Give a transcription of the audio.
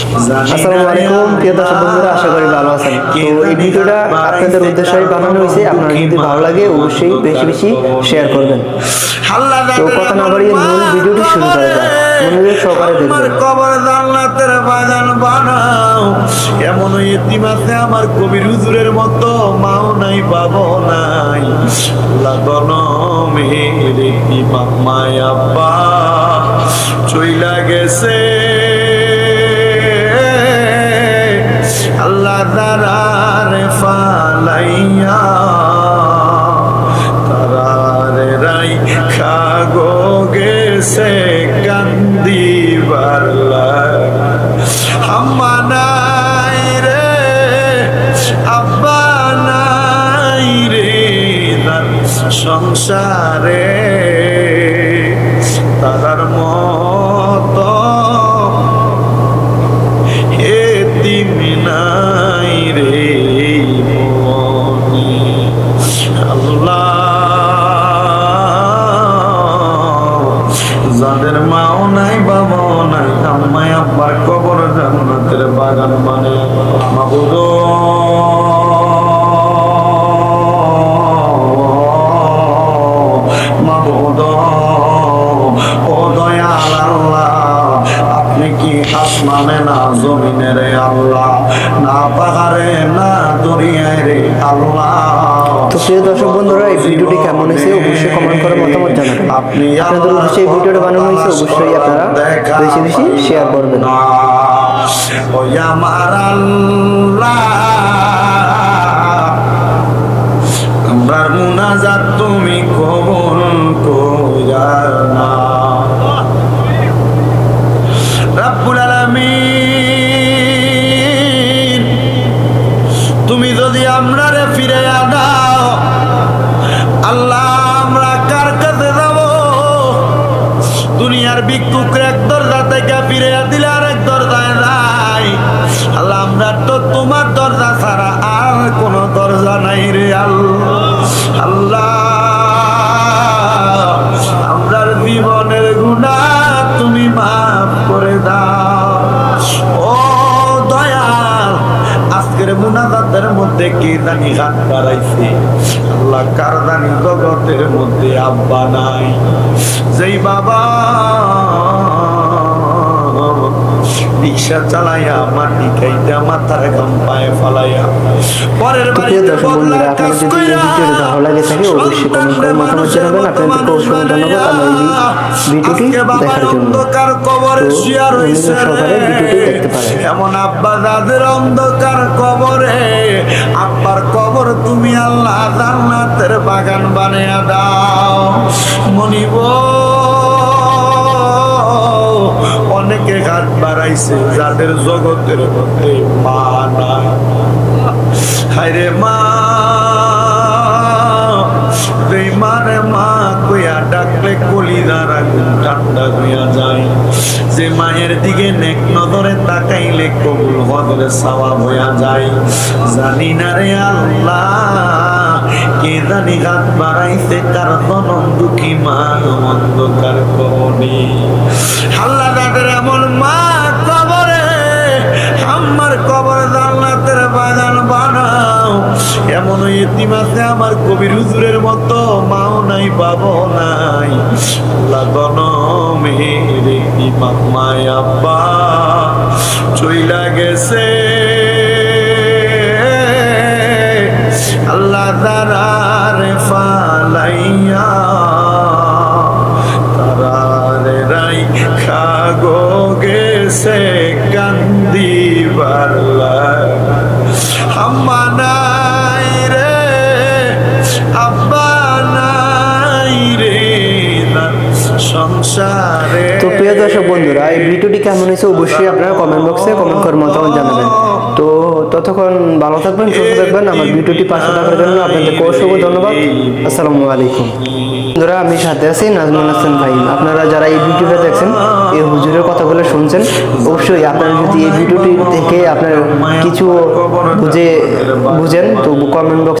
আসসালামু আলাইকুম, প্রিয় দর্শক বন্ধুরা, আশা করি ভালো আছেন। তো এই ভিডিওটা আপনাদের উদ্দেশ্যে বানানো হয়েছে। যদি ভালো লাগে, অবশ্যই বেশি বেশি শেয়ার করবেন। তো কথা না বাড়িয়ে মূল ভিডিওটি শুরু করা যাক। মনোযোগ সহকারে দেখবেন। কবর জান্নাতের বাগান বানাও। এমন ইতিম আছে আমার কবির হুজুরের মতো, মাও নাই বাবো নাই। লাগন মেরে ইমাম চইলা গেছে আল্লাহ ফালাইয়া তারারে রাই খাগো গেছে কান্দিবার আম্মা নাই রে আব্বা নাই রে সংসারে নাই আম্মাই আব্বার কবর জান্নাতের বাগান মানে মাবুদ মাবুদ ও দয়াল আল্লাহ, আপনি কি আসমানে না জমিনে রে আল্লাহ? না পাহাড়ে, না দরিয়ায় রে আল্লাহ। তো প্রিয় দর্শক বন্ধুরা, এই ভিডিওটি কেমন হয়েছে অবশ্যই কমেন্ট করে মতামত জানাবেন। আপনাদের উদ্দেশ্যে এই ভিডিওটা বানানো হয়েছে, অবশ্যই আপনারা বেশি বেশি শেয়ার করবেন। তুমি কবুল ভিক্ষুকের এক দরজা থেকে ফিরে দিলে আর এক দরজায় নাই। আল্লাহ তো তোমার দরজা ছাড়া আর কোন দরজা নাই রে আল্লাহ। আল্লাহ, আমরার জীবনের গুণা তুমি মাফ করে দাও। আজকের মুনাজাতের মধ্যে কে জানি হাত বাড়াইছে? আল্লাহ কার জানি জগতের মধ্যে আব্বা নাই? যেই বাবা রিক্সা চালাইয়া মাটি খাইতে মাথার গাম পায়ে ফালাইয়া। পরের বাড়িতে বদলার কাজ কইরা ভালো লাগে থাকে অবশ্যই কমেন্ট করে মতামত জানাবেন আপনাদেরকে অসংখ্য ধন্যবাদ আমার এই ভিডিওটি দেখার জন্য। কবরে শুয়া রইছে এমন আব্বা দাদের অন্ধকার কবরে আব্বার কবর তুমি আল্লাহ জান্নাতের বাগান বানিয়ে দাও। মনিব হাত বাড়াইছে যাদের জগতের মধ্যে মা নাই মা মারে মা কইয়া ডাকলে কলিদার আগুন ঠান্ডা হইয়া যায়। যে মায়ের দিকে নেক নজরে তাকাইলে কবুল হদরে সাওয়াব হইয়া যায়। জানি না রে আল্লাহ কে জানি হাত বাড়াইছে কার জনম দুঃখী মা অন্ধকার কবরে। আল্লাহ তাদের এমন মা কবরে, আমার কবর জান্নাতের বাগান বানাও। এমন ইতিম আছে আমার কবির হুজুরের মতো, মাও নাই বাবো নাই। লাগন মেরে ইমাম আল্লাহ দারারে ফালাইয়া, তারারে রাই খাগো গেছে কান্দিবার আম্মা নাই রে, আব্বা নাই রে তো প্রিয় দর্শক বন্ধুরা, এই ভিডিওটি কেমন হয়েছে অবশ্যই আপনারা কমেন্ট বক্সে কমেন্ট করে মতামত জানাবেন। ততক্ষণ ভালো থাকবেন, সুস্থ থাকবেন। আমার ভিডিওটি পাশে থাকার জন্য আপনাদেরকে অসংখ্য ধন্যবাদ। আসসালামু আলাইকুম। বন্ধুরা, আমি সাথে আছি নাজমুল হাসান ভাই। আপনারা যারা এই ভিডিওটা দেখছেন, এই হুজুরের কথাগুলো শুনছেন, অবশ্যই আপনারা যদি এই ভিডিওটি থেকে আপনার কিছু বুঝে, বুঝেন, তো কমেন্ট বক্স